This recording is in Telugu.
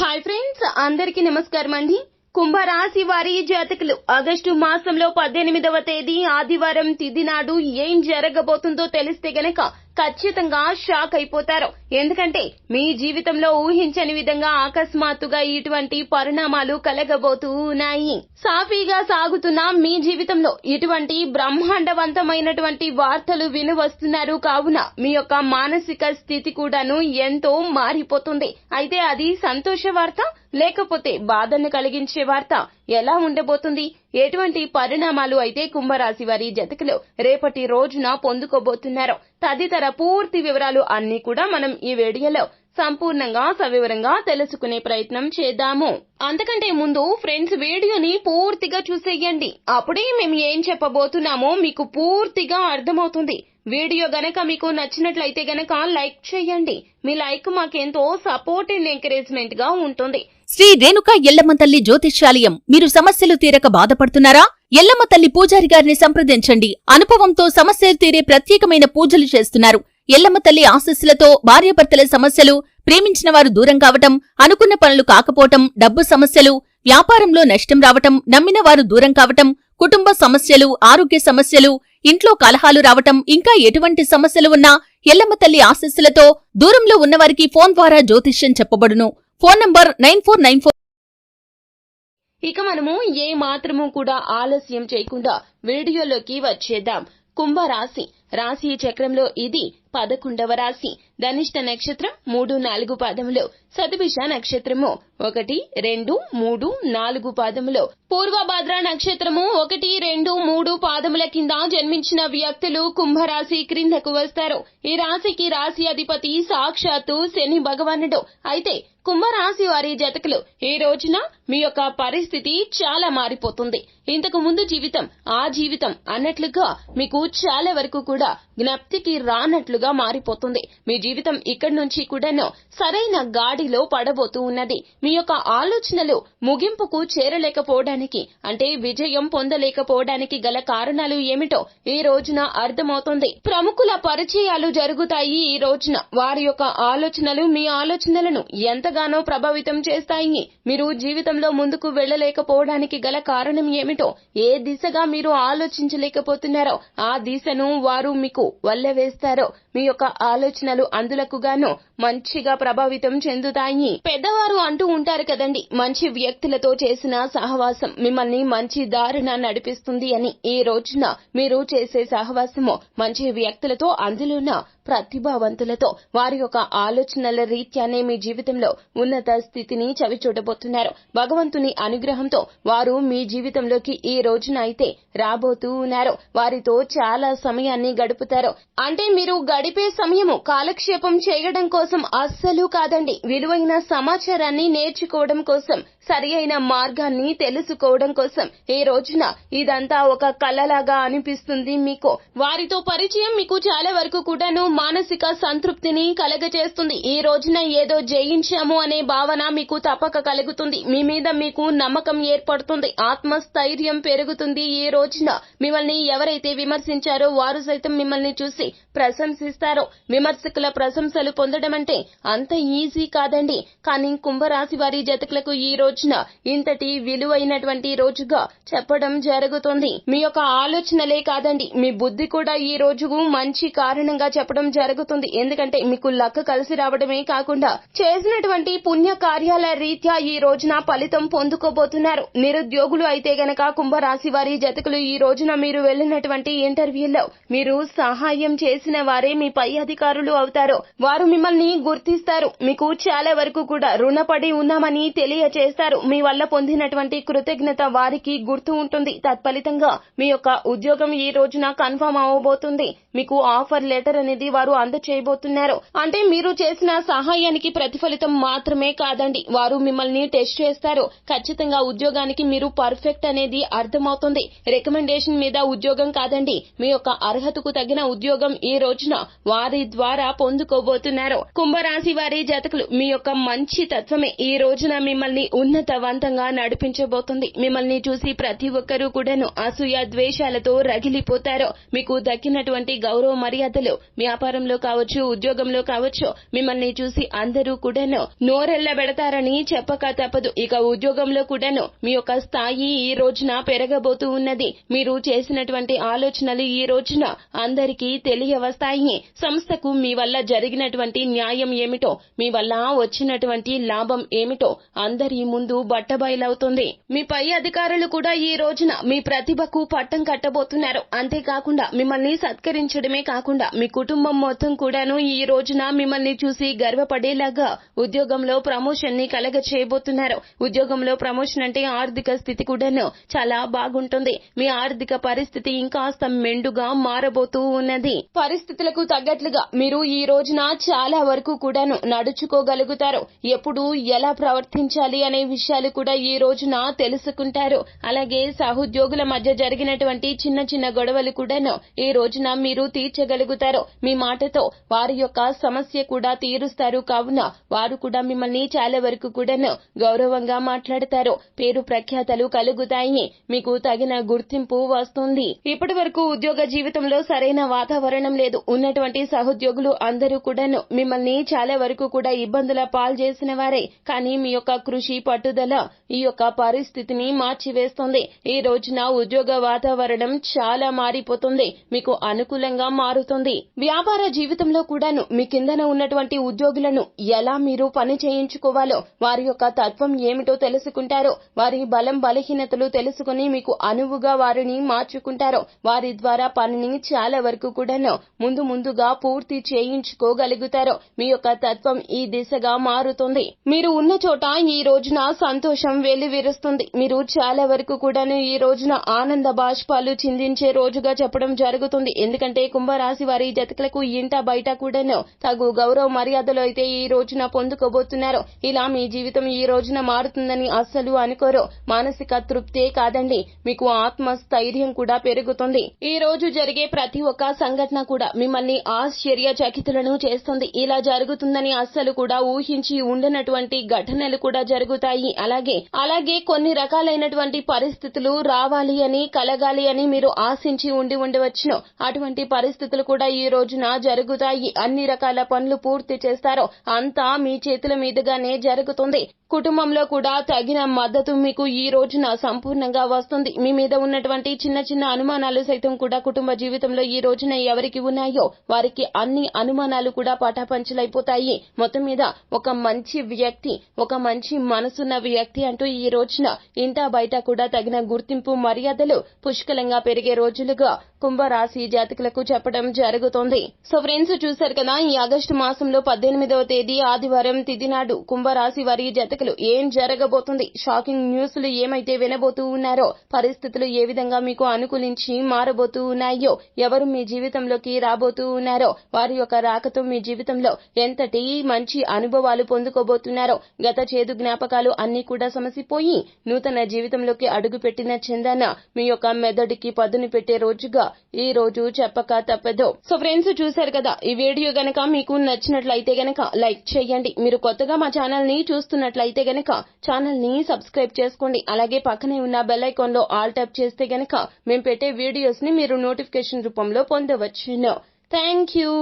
హాయ్ ఫ్రెండ్స్ అందరికీ నమస్కారం అండి. కుంభరాశి వారి జాతకులు. ఆగస్టు మాసంలో పద్దెనిమిదవ తేదీ ఆదివారం తిథి నాడు ఏం జరగబోతుందో తెలిస్తే గనక ఖచ్చితంగా షాక్ అయిపోతారు. ఎందుకంటే మీ జీవితంలో ఊహించని విధంగా అకస్మాత్తుగా ఇటువంటి పరిణామాలు కలగబోతూ ఉన్నాయి. సాఫీగా సాగుతున్న మీ జీవితంలో ఇటువంటి బ్రహ్మాండవంతమైనటువంటి వార్తలు వినవస్తున్నారు కావున మీ యొక్క మానసిక స్థితి కూడాను ఎంతో మారిపోతుంది. అయితే అది సంతోష వార్త లేకపోతే బాధను కలిగించే వార్త. ఎలా ఉండబోతుంది? ఎటువంటి పరిణామాలు అయితే కుంభరాశి వారి జతకలో రేపటి రోజున పొందుకోబోతున్నారు తదితర పూర్తి వివరాలు అన్ని కూడా మనం ఈ వీడియోలో సంపూర్ణంగా సవివరంగా తెలుసుకునే ప్రయత్నం చేద్దాము. అంతకంటే ముందు ఫ్రెండ్స్ వీడియోని పూర్తిగా చూసేయండి. అప్పుడే మేము ఏం చెప్పబోతున్నామో మీకు పూర్తిగా అర్థమవుతుంది. వీడియో గనక మీకు నచ్చినట్లయితే గనక లైక్ చేయండి. మీ లైక్ మాకెంతో సపోర్ట్ అండ్ ఎంకరేజ్మెంట్గా ఉంటుంది. శ్రీ రేణుక ఎల్లమ్మ తల్లి జ్యోతిష్యాలయం. మీరు సమస్యలు తీరక బాధపడుతున్నారా? ఎల్లమ్మ తల్లి పూజారి గారిని సంప్రదించండి. అనుభవంతో సమస్యలు తీరే ప్రత్యేకమైన పూజలు చేస్తున్నారు. ఎల్లమ్మ తల్లి ఆశస్సులతో భార్యాభర్తల సమస్యలు ప్రేమించిన వారు దూరం కావటం అనుకున్న పనులు కాకపోవటం డబ్బు సమస్యలు వ్యాపారంలో నష్టం రావటం నమ్మిన వారు దూరం కావటం కుటుంబ సమస్యలు ఆరోగ్య సమస్యలు ఇంట్లో కలహాలు రావటం ఇంకా ఎటువంటి సమస్యలు ఉన్నా ఎల్లమ్మ తల్లి ఆశస్సులతో దూరంలో ఉన్నవారికి ఫోన్ ద్వారా జ్యోతిష్యం చెప్పబడును. Phone number nine four nine four. ఇక మనము ఏ మాత్రము కూడా ఆలస్యం చేయకుండా వీడియోలోకి వచ్చేద్దాం. కుంభరాశి. రాశి చక్రంలో ఇది పదకొండవ రాశి. ధనిష్ట నక్షత్రం మూడు నాలుగు పాదములు సతభిష నక్షత్రము ఒకటి రెండు మూడు నాలుగు పాదములు. పూర్వభద్ర నక్షత్రము ఒకటి రెండు మూడు పాదముల కింద జన్మించిన వ్యక్తులు కుంభరాశి క్రిందకు వస్తారు. ఈ రాశికి రాశి అధిపతి సాక్షాత్తు శని భగవానుడు. అయితే కుంభరాశి వారి జతకులు ఈ రోజున మీ యొక్క పరిస్థితి చాలా మారిపోతుంది. ఇంతకు ముందు జీవితం ఆ జీవితం అన్నట్లుగా మీకు చాలా వరకు కూడా జ్ఞప్తికి రానట్లుగా మారిపోతుంది. మీ జీవితం ఇక్కడి నుంచి కూడాను సరైన గాడిలో పడబోతూ ఉన్నది. మీ యొక్క ఆలోచనలు ముగింపుకు చేరలేకపోవడానికి అంటే విజయం పొందలేకపోవడానికి గల కారణాలు ఏమిటో ఈ రోజున అర్థమవుతుంది. ప్రముఖుల పరిచయాలు జరుగుతాయి ఈ రోజున. వారి యొక్క ఆలోచనలు మీ ఆలోచనలను ఎంతగానో ప్రభావితం చేస్తాయి. మీరు జీవితంలో ముందుకు వెళ్ళలేకపోవడానికి గల కారణం ఏమిటో ఏ దిశగా మీరు ఆలోచించలేకపోతున్నారో ఆ దిశను వారు మీకు వల్లవేస్తారో మీ యొక్క ఆలోచనలు అందులకు గాను మంచిగా ప్రభావితం చెందుతాయి. పెద్దవారు అంటూ ఉంటారు కదండి మంచి వ్యక్తులతో చేసిన సహవాసం మిమ్మల్ని మంచి దారిన నడిపిస్తుంది అని. ఈ రోజున మీరు చేసే సహవాసము మంచి వ్యక్తులతో అందులోన ప్రతిభావంతులతో వారి యొక్క ఆలోచనల రీత్యానే మీ జీవితంలో ఉన్నత స్థితిని చవిచూడబోతున్నారు. భగవంతుని అనుగ్రహంతో వారు మీ జీవితంలోకి ఈ రోజున అయితే రాబోతూ ఉన్నారు. వారితో చాలా సమయాన్ని గడుపుతారు. అంటే మీరు గడిపే సమయము కాలక్షేపం చేయడం కోసం అస్సలు కాదండి. విలువైన సమాచారాన్ని నేర్చుకోవడం కోసం సరి అయిన మార్గాన్ని తెలుసుకోవడం కోసం ఈ రోజున ఇదంతా ఒక కళలాగా అనిపిస్తుంది మీకు. వారితో పరిచయం మీకు చాలా వరకు కూడాను మానసిక సంతృప్తిని కలగజేస్తుంది. ఈ రోజున ఏదో జయించాము అనే భావన మీకు తప్పక కలుగుతుంది. మీ మీద మీకు నమ్మకం ఏర్పడుతుంది. ఆత్మస్థైర్యం పెరుగుతుంది ఈ రోజున. మిమ్మల్ని ఎవరైతే విమర్శించారో వారు సైతం మిమ్మల్ని చూసి ప్రశంసిస్తారో. విమర్శకుల ప్రశంసలు పొందడం అంటే అంత ఈజీ కాదండి. కానీ కుంభరాశి వారి జతకులకు ఈ రోజున ఇంతటి విలువైనటువంటి రోజుగా చెప్పడం జరుగుతుంది. మీ యొక్క ఆలోచనలే కాదండి. మీ బుద్ధి కూడా ఈ రోజు మంచి కారణంగా చెప్పడం జరుగుతుంది. ఎందుకంటే మీకు లక్క కలిసి రావడమే కాకుండా చేసినటువంటి పుణ్య కార్యాల రీత్యా ఈ రోజున ఫలితం పొందుకోబోతున్నారు. నిరుద్యోగులు అయితే గనక కుంభరాశి వారి జతకులు ఈ రోజున మీరు వెళ్ళినటువంటి ఇంటర్వ్యూలో మీరు సహాయం చేసిన వారే మీ పై అధికారులు అవుతారు. వారు మిమ్మల్ని గుర్తిస్తారు. మీకు చాలా వరకు కూడా రుణపడి ఉన్నామని తెలియచేస్తారు. మీ వల్ల పొందినటువంటి కృతజ్ఞత వారికి గుర్తు ఉంటుంది. తత్ఫలితంగా మీ యొక్క ఉద్యోగం ఈ రోజున కన్ఫర్మ్ అవ్వబోతుంది మీకు ఆఫర్ లెటర్ అనేది వారు అందచేయబోతున్నారు. అంటే మీరు చేసిన సహాయానికి ప్రతిఫలితం మాత్రమే కాదండి. వారు మిమ్మల్ని టెస్ట్ చేస్తారు. ఖచ్చితంగా ఉద్యోగానికి మీరు పర్ఫెక్ట్ అనేది అర్థమవుతుంది. రికమెండేషన్ మీద ఉద్యోగం కాదండి. మీ యొక్క అర్హతకు తగిన ఉద్యోగం ఈ రోజున వారి ద్వారా పొందుకోబోతున్నారు. కుంభరాశి వారి జాతకులు మీ యొక్క మంచి తత్వమే. ఈ రోజున మిమ్మల్ని ఉన్నతవంతంగా నడిపించబోతుంది. మిమ్మల్ని చూసి ప్రతి ఒక్కరూ కూడాను అసూయ ద్వేషాలతో రగిలిపోతారు. మీకు దక్కినటువంటి గౌరవ మర్యాదలు వ్యాపారంలో కావచ్చు ఉద్యోగంలో కావచ్చు మిమ్మల్ని చూసి అందరూ కూడాను నోరెళ్ళ పెడతారని చెప్పక తప్పదు. ఇక ఉద్యోగంలో కూడాను మీ యొక్క స్థాయి ఈ రోజున పెరగబోతూ ఉన్నది. మీరు చేసినటువంటి ఆలోచనలు ఈ రోజున అందరికీ తెలియవస్తాయి. సంస్థకు మీ వల్ల జరిగినటువంటి న్యాయ న్యాయం ఏమిటో మీ వల్ల వచ్చినటువంటి లాభం ఏమిటో అందరి ముందు బట్టబయలవుతుంది. మీ పై అధికారులు కూడా ఈ రోజున మీ ప్రతిభకు పట్టం కట్టబోతున్నారు. అంతేకాకుండా మిమ్మల్ని సత్కరించడమే కాకుండా మీ కుటుంబం మొత్తం కూడాను ఈ రోజున మిమ్మల్ని చూసి గర్వపడేలాగా ఉద్యోగంలో ప్రమోషన్ని కలగ చేయబోతున్నారు ఉద్యోగంలో ప్రమోషన్ అంటే ఆర్థిక స్థితి కూడాను చాలా బాగుంటుంది. మీ ఆర్థిక పరిస్థితి ఇంకాస్త మెండుగా మారబోతూ ఉన్నది. పరిస్థితులకు తగ్గట్లుగా మీరు ఈ రోజున చాలా వరకు కూడాను నడుచుకోగలుగుతారు. ఎప్పుడు ఎలా ప్రవర్తించాలి అనే విషయాలు కూడా ఈ రోజున తెలుసుకుంటారు. అలాగే సహోద్యోగుల మధ్య జరిగినటువంటి చిన్న చిన్న గొడవలు కూడాను ఈ రోజున మీరు తీర్చగలుగుతారు. మీ మాటతో వారి యొక్క సమస్య కూడా తీరుస్తారు. కావున వారు కూడా మిమ్మల్ని చాలా వరకు కూడాను గౌరవంగా మాట్లాడతారు. పేరు ప్రఖ్యాతలు కలుగుతాయి. మీకు తగిన గుర్తింపు వస్తుంది. ఇప్పటి వరకు ఉద్యోగ జీవితంలో సరైన వాతావరణం లేదు. ఉన్నటువంటి సహోద్యోగులు అందరూ కూడాను మిమ్మల్ని చాలా వరకు కూడా ఇబ్బందుల పాలు చేసిన వారే. కానీ మీ యొక్క కృషి పట్టుదల ఈ యొక్క పరిస్థితిని మార్చివేస్తుంది. ఈ రోజున ఉద్యోగ వాతావరణం చాలా మారిపోతుంది. మీకు అనుకూలంగా మారుతుంది. వ్యాపార జీవితంలో కూడాను మీ కిందన ఉన్నటువంటి ఉద్యోగులను ఎలా మీరు పని చేయించుకోవాలో వారి యొక్క తత్వం ఏమిటో తెలుసుకుంటారో వారి బలం బలహీనతలు తెలుసుకుని మీకు అనువుగా వారిని మార్చుకుంటారో వారి ద్వారా పనిని చాలా వరకు కూడాను ముందు ముందుగా పూర్తి చేయించుకోగలుగుతారో మీ యొక్క తత్వం ఈ దిశగా మారుతుంది. మీరు ఉన్న చోట ఈ రోజున సంతోషం వెల్లివిరుస్తుంది. మీరు చాలా వరకు కూడాను ఈ రోజున ఆనంద బాష్పాలు చిందించే రోజుగా చెప్పడం జరుగుతుంది. ఎందుకంటే కుంభరాశి వారి జతకులకు ఇంట బయట కూడాను తగు గౌరవ మర్యాదలు అయితే ఈ రోజున పొందుకోబోతున్నారు. ఇలా మీ జీవితం ఈ రోజున మారుతుందని అస్సలు అనుకోరు. మానసిక తృప్తే కాదండి. మీకు ఆత్మస్థైర్యం కూడా పెరుగుతుంది. ఈ రోజు జరిగే ప్రతి ఒక్క సంఘటన కూడా మిమ్మల్ని ఆశ్చర్యచకితులను చేస్తుంది. ఇలా ఇలా జరుగుతుందని అస్సలు కూడా ఊహించి ఉండనటువంటి ఘటనలు కూడా జరుగుతాయి. అలాగే అలాగే కొన్ని రకాలైనటువంటి పరిస్థితులు రావాలి అని కలగాలి అని మీరు ఆశించి ఉండి ఉండవచ్చును. అటువంటి పరిస్థితులు కూడా ఈ రోజున జరుగుతాయి. అన్ని రకాల పనులు పూర్తి చేస్తారో అంతా మీ చేతుల మీదుగానే జరుగుతుంది. కుటుంబంలో కూడా తగిన మద్దతు మీకు ఈ రోజున సంపూర్ణంగా వస్తుంది. మీ మీద ఉన్నటువంటి చిన్న చిన్న అనుమానాలు సైతం కూడా కుటుంబ జీవితంలో ఈ రోజున ఎవరికి ఉన్నాయో వారికి అన్ని అనుమానాలు కూడా పటాపంచలైపోతాయి. మొత్తం మీద ఒక మంచి వ్యక్తి ఒక మంచి మనసున్న వ్యక్తి అంటూ ఈ రోజున ఇంటా బయట కూడా తగిన గుర్తింపు మర్యాదలు పుష్కలంగా పెరిగే రోజులుగా కుంభరాశి జాతకులకు చెప్పడం జరుగుతోంది. సో ఫ్రెండ్స్ చూశారు కదా ఈ ఆగస్టు మాసంలో పద్దెనిమిదవ తేదీ ఆదివారం తిథి నాడు కుంభరాశి వారి జాతకులు ఏం జరగబోతుంది? షాకింగ్ న్యూస్లు ఏమైతే వినబోతూ ఉన్నారో పరిస్థితులు ఏ విధంగా మీకు అనుకూలించి మారబోతూ ఉన్నాయో ఎవరు మీ జీవితంలోకి రాబోతూ ఉన్నారో వారి యొక్క రాకతో మీ జీవితంలో ఎంతటి మంచి అనుభవాలు పొందుకోబోతున్నారో గత చేదు జ్ఞాపకాలు అన్ని కూడా సమసిపోయి నూతన జీవితంలోకి అడుగుపెట్టిన చందన మీ యొక్క మెదడుకి పదును పెట్టే రోజుగా ఈ రోజు చెప్పక తప్పదు. సో ఫ్రెండ్స్ చూశారు కదా ఈ వీడియో గనక మీకు నచ్చినట్లయితే గనక లైక్ చేయండి. మీరు కొత్తగా మా ఛానల్ని చూస్తున్నట్లయితే గనక ఛానల్ని సబ్స్క్రైబ్ చేసుకోండి. అలాగే పక్కనే ఉన్న బెల్ ఐకాన్లో ఆల్ ట్యాప్ చేస్తే గనక మేము పెట్టే వీడియోస్ని మీరు నోటిఫికేషన్ రూపంలో పొందవచ్చును. Thank you